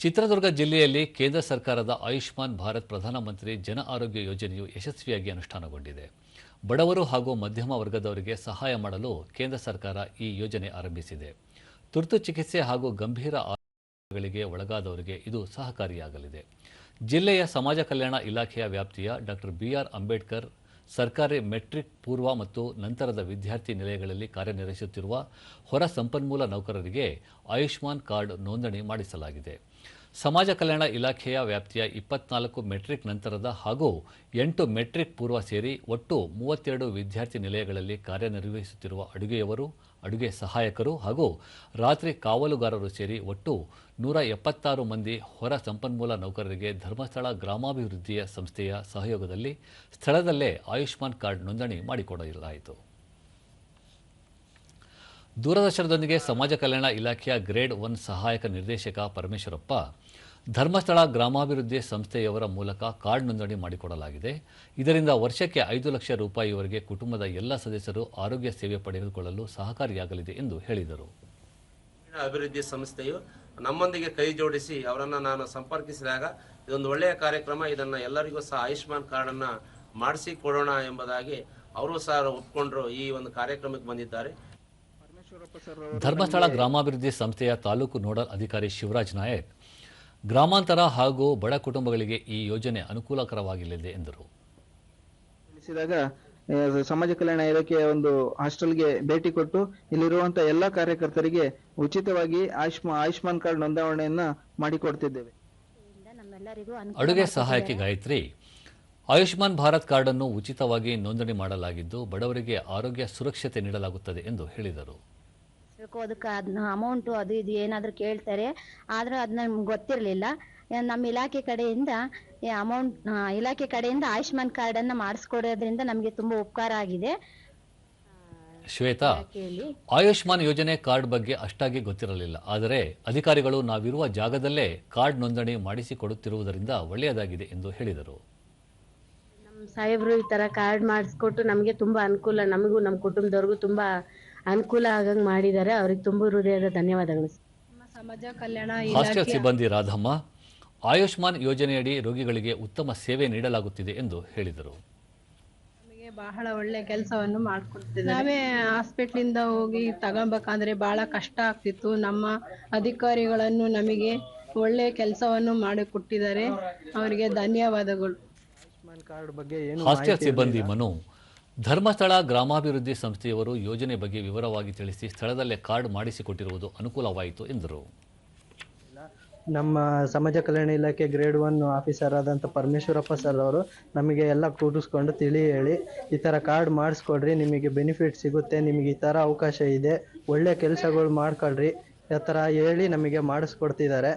ಚಿತ್ರದುರ್ಗ ಜಿಲ್ಲೆಯಲ್ಲಿ ಕೇಂದ್ರ ಸರ್ಕಾರದ ಆಯುಷ್ಮಾನ್ ಭಾರತ್ ಪ್ರಧಾನಮಂತ್ರಿ ಜನ ಆರೋಗ್ಯ ಯೋಜನೆಯು ಯಶಸ್ವಿಯಾಗಿ ಅನುಷ್ಠಾನಗೊಂಡಿದೆ. ಬಡವರು ಹಾಗೂ ಮಧ್ಯಮ ವರ್ಗದವರಿಗೆ ಸಹಾಯ ಮಾಡಲು ಕೇಂದ್ರ ಸರ್ಕಾರ ಈ ಯೋಜನೆ ಆರಂಭಿಸಿದೆ. ತುರ್ತು ಚಿಕಿತ್ಸೆ ಹಾಗೂ ಗಂಭೀರ ಆರೋಗ್ಯಗಳಿಗೆ ಒಳಗಾದವರಿಗೆ ಇದು ಸಹಕಾರಿಯಾಗಲಿದೆ. ಜಿಲ್ಲೆಯ ಸಮಾಜ ಕಲ್ಯಾಣ ಇಲಾಖೆಯ ವ್ಯಾಪ್ತಿಯ ಡಾಕ್ಟರ್ ಬಿಆರ್ ಅಂಬೇಡ್ಕರ್ ಸರ್ಕಾರಿ ಮೆಟ್ರಿಕ್ ಪೂರ್ವ ಮತ್ತು ನಂತರದ ವಿದ್ಯಾರ್ಥಿ ನಿಲಯಗಳಲ್ಲಿ ಕಾರ್ಯನಿರ್ವಹಿಸುತ್ತಿರುವ ಹೊರ ಸಂಪನ್ಮೂಲ ನೌಕರರಿಗೆ ಆಯುಷ್ಮಾನ್ ಕಾರ್ಡ್ ನೋಂದಣಿ ಮಾಡಿಸಲಾಗಿದೆ. ಸಮಾಜ ಕಲ್ಯಾಣ ಇಲಾಖೆಯ ವ್ಯಾಪ್ತಿಯ ಇಪ್ಪತ್ನಾಲ್ಕು ಮೆಟ್ರಿಕ್ ನಂತರದ ಹಾಗೂ ಎಂಟು ಮೆಟ್ರಿಕ್ ಪೂರ್ವ ಸೇರಿ ಒಟ್ಟು ಮೂವತ್ತೆರಡು ವಿದ್ಯಾರ್ಥಿ ನಿಲಯಗಳಲ್ಲಿ ಕಾರ್ಯನಿರ್ವಹಿಸುತ್ತಿರುವ ಅಡುಗೆಯವರು, ಅಡುಗೆ ಸಹಾಯಕರು ಹಾಗೂ ರಾತ್ರಿ ಕಾವಲುಗಾರರು ಸೇರಿ ಒಟ್ಟು ನೂರ ಎಪ್ಪತ್ತಾರು ಮಂದಿ ಹೊರ ಸಂಪನ್ಮೂಲ ನೌಕರರಿಗೆ ಧರ್ಮಸ್ಥಳ ಗ್ರಾಮಾಭಿವೃದ್ಧಿಯ ಸಂಸ್ಥೆಯ ಸಹಯೋಗದಲ್ಲಿ ಸ್ಥಳದಲ್ಲೇ ಆಯುಷ್ಮಾನ್ ಕಾರ್ಡ್ ನೋಂದಣಿ ಮಾಡಿಕೊಡಲಾಯಿತು. ದೂರದರ್ಶನದೊಂದಿಗೆ ಸಮಾಜ ಕಲ್ಯಾಣ ಇಲಾಖೆಯ ಗ್ರೇಡ್ ಒನ್ ಸಹಾಯಕ ನಿರ್ದೇಶಕ ಪರಮೇಶ್ವರಪ್ಪ, ಧರ್ಮಸ್ಥಳ ಗ್ರಾಮಾಭಿವೃದ್ಧಿ ಸಂಸ್ಥೆಯವರ ಮೂಲಕ ಕಾರ್ಡ್ ನೋಂದಣಿ ಮಾಡಿಕೊಡಲಾಗಿದೆ. ಇದರಿಂದ ವರ್ಷಕ್ಕೆ ಐದು ಲಕ್ಷ ರೂಪಾಯಿವರೆಗೆ ಕುಟುಂಬದ ಎಲ್ಲ ಸದಸ್ಯರು ಆರೋಗ್ಯ ಸೇವೆ ಪಡೆದುಕೊಳ್ಳಲು ಸಹಕಾರಿಯಾಗಲಿದೆ ಎಂದು ಹೇಳಿದರು. ಅಭಿವೃದ್ಧಿ ಸಂಸ್ಥೆಯು ನಮ್ಮೊಂದಿಗೆ ಕೈ ಜೋಡಿಸಿ ಅವರನ್ನು ನಾನು ಸಂಪರ್ಕಿಸಿದಾಗ ಇದೊಂದು ಒಳ್ಳೆಯ ಕಾರ್ಯಕ್ರಮ, ಇದನ್ನು ಎಲ್ಲರಿಗೂ ಸಹ ಆಯುಷ್ಮಾನ್ ಕಾರ್ಡನ್ನು ಮಾಡಿಸಿಕೊಡೋಣ ಎಂಬುದಾಗಿ ಅವರು ಸಹ ಒಪ್ಕೊಂಡ್ರು ಈ ಒಂದು ಕಾರ್ಯಕ್ರಮಕ್ಕೆ ಬಂದಿದ್ದಾರೆ. ಧರ್ಮಸ್ಥಳ ಗ್ರಾಮಾಭಿವೃದ್ಧಿ ಸಂಸ್ಥೆಯ ತಾಲೂಕು ನೋಡಲ್ ಅಧಿಕಾರಿ ಶಿವರಾಜ್ ನಾಯಕ್ ಗ್ರಾಮಾಂತರ ಹಾಗೂ ಬಡ ಕುಟುಂಬಗಳಿಗೆ ಈ ಯೋಜನೆ ಅನುಕೂಲಕರವಾಗಿರಲಿದೆ ಎಂದರು. ಸಮಾಜ ಕಲ್ಯಾಣ ಇಲಾಖೆಯ ಒಂದು ಹಾಸ್ಟೆಲ್ಗೆ ಭೇಟಿ ಕೊಟ್ಟು ಇಲ್ಲಿರುವಂತಹ ಎಲ್ಲಾ ಕಾರ್ಯಕರ್ತರಿಗೆ ಉಚಿತವಾಗಿ ಆಯುಷ್ಮಾ ಆಯುಷ್ಮಾನ್ ಕಾರ್ಡ್ ನೋಂದಾವಣೆಯನ್ನ ಮಾಡಿಕೊಡ್ತಿದ್ದೇವೆ. ನಮ್ಮೆಲ್ಲರಿಗೂ ಅಡುಗೆ. ಸಹಾಯಕಿ ಗಾಯತ್ರಿ ಆಯುಷ್ಮಾನ್ ಭಾರತ್ ಕಾರ್ಡ್ ಅನ್ನು ಉಚಿತವಾಗಿ ನೋಂದಣಿ ಮಾಡಲಾಗಿದ್ದು ಬಡವರಿಗೆ ಆರೋಗ್ಯ ಸುರಕ್ಷತೆ ನೀಡಲಾಗುತ್ತದೆ ಎಂದು ಹೇಳಿದರು. ತಿಳ್ಕೋದಕ್ಕೆ ಅದನ್ನ ಅಮೌಂಟು ಅದು ಇದು ಏನಾದರೂ ಕೇಳ್ತಾರೆ ಆದ್ರೆ ಅದು ನಮ್ಗೆ ಗೊತ್ತಿರಲಿಲ್ಲ. ನಮ್ಮ ಇಲಾಖೆ ಕಡೆಯಿಂದ ಅಮೌಂಟ್ ಇಲಾಖೆ ಕಡೆಯಿಂದ ಆಯುಷ್ಮಾನ್ ಕಾರ್ಡನ್ನು ಮಾಡಿಸ್ಕೊಡೋದ್ರಿಂದ ನಮಗೆ ತುಂಬಾ ಉಪಕಾರ ಆಗಿದೆ. ಶ್ವೇತಾ ಆಯುಷ್ಮಾನ್ ಯೋಜನೆ ಕಾರ್ಡ್ ಬಗ್ಗೆ ಅಷ್ಟಾಗಿ ಗೊತ್ತಿರಲಿಲ್ಲ. ಆದರೆ ಅಧಿಕಾರಿಗಳು ನಾವಿರುವ ಜಾಗದಲ್ಲೇ ಕಾರ್ಡ್ ನೋಂದಣಿ ಮಾಡಿಸಿಕೊಡುತ್ತಿರುವುದರಿಂದ ಒಳ್ಳೆಯದಾಗಿದೆ ಎಂದು ಹೇಳಿದರು. ನಮ್ಮ ಸಾಹೇಬ್ರು ಈ ತರ ಕಾರ್ಡ್ ಮಾಡಿಸ್ಕೊಟ್ಟು ನಮಗೆ ತುಂಬಾ ಅನುಕೂಲ ನಮಗೂ ನಮ್ಮ ಕುಟುಂಬದವ್ರಿಗೂ ತುಂಬಾ ಅನುಕೂಲ ಆಗಂಗ್ ಮಾಡಿದ್ದಾರೆ ಅವ್ರಿಗೆ ತುಂಬ ಹೃದಯದ ಧನ್ಯವಾದಗಳು. ನಮ್ಮ ಸಮಾಜ ಕಲ್ಯಾಣ ಹಾಸ್ಟೆಲ್ ಸಿಬ್ಬಂದಿ ರಾಧಮ್ಮ ಆಯುಷ್ಮಾನ್ ಯೋಜನೆಯಡಿ ರೋಗಿಗಳಿಗೆ ಉತ್ತಮ ಸೇವೆ ನೀಡಲಾಗುತ್ತಿದೆ ಎಂದು ಹೇಳಿದರು. ನಮಗೆ ಬಹಳ ಒಳ್ಳೆ ಕೆಲಸವನ್ನು ಮಾಡಿಕೊಡ್ತಿದ್ದಾರೆ. ನಾವೇ ಹಾಸ್ಪಿಟ್ಲಿಂದ ಹೋಗಿ ತಗೊಬೇಕಂದ್ರೆ ಬಹಳ ಕಷ್ಟ ಆಗ್ತಿತ್ತು. ನಮ್ಮ ಅಧಿಕಾರಿಗಳನ್ನು ನಮಗೆ ಒಳ್ಳೆ ಕೆಲಸವನ್ನು ಮಾಡಿಕೊಟ್ಟಿದ್ದಾರೆ. ಅವರಿಗೆ ಧನ್ಯವಾದಗಳು. ಆಯುಷ್ಮಾನ್ ಕಾರ್ಡ್ ಬಗ್ಗೆ ಹಾಸ್ಟೆಲ್ ಸಿಬ್ಬಂದಿ ಮನು ಧರ್ಮಸ್ಥಳ ಗ್ರಾಮಾಭಿವೃದ್ಧಿ ಸಂಸ್ಥೆಯವರು ಯೋಜನೆ ಬಗ್ಗೆ ವಿವರವಾಗಿ ತಿಳಿಸಿ ಸ್ಥಳದಲ್ಲೇ ಕಾರ್ಡ್ ಮಾಡಿಸಿಕೊಟ್ಟಿರುವುದು ಅನುಕೂಲವಾಯಿತು ಎಂದರು. ನಮ್ಮ ಸಮಾಜ ಕಲ್ಯಾಣ ಇಲಾಖೆ ಗ್ರೇಡ್ ಒನ್ ಆಫೀಸರ್ ಆದಂಥ ಪರಮೇಶ್ವರಪ್ಪ ಸರ್ ಅವರು ನಮಗೆ ಎಲ್ಲ ಕೂಡಿಸ್ಕೊಂಡು ತಿಳಿ ಹೇಳಿ, ಈ ಥರ ಕಾರ್ಡ್ ಮಾಡಿಸ್ಕೊಡ್ರಿ, ನಿಮಗೆ ಬೆನಿಫಿಟ್ ಸಿಗುತ್ತೆ, ನಿಮಗೆ ಈ ಥರ ಅವಕಾಶ ಇದೆ, ಒಳ್ಳೆ ಕೆಲಸಗಳು ಮಾಡ್ಕೊಳ್ರಿ ಆ ಥರ ಹೇಳಿ ನಮಗೆ ಮಾಡಿಸ್ಕೊಡ್ತಿದ್ದಾರೆ.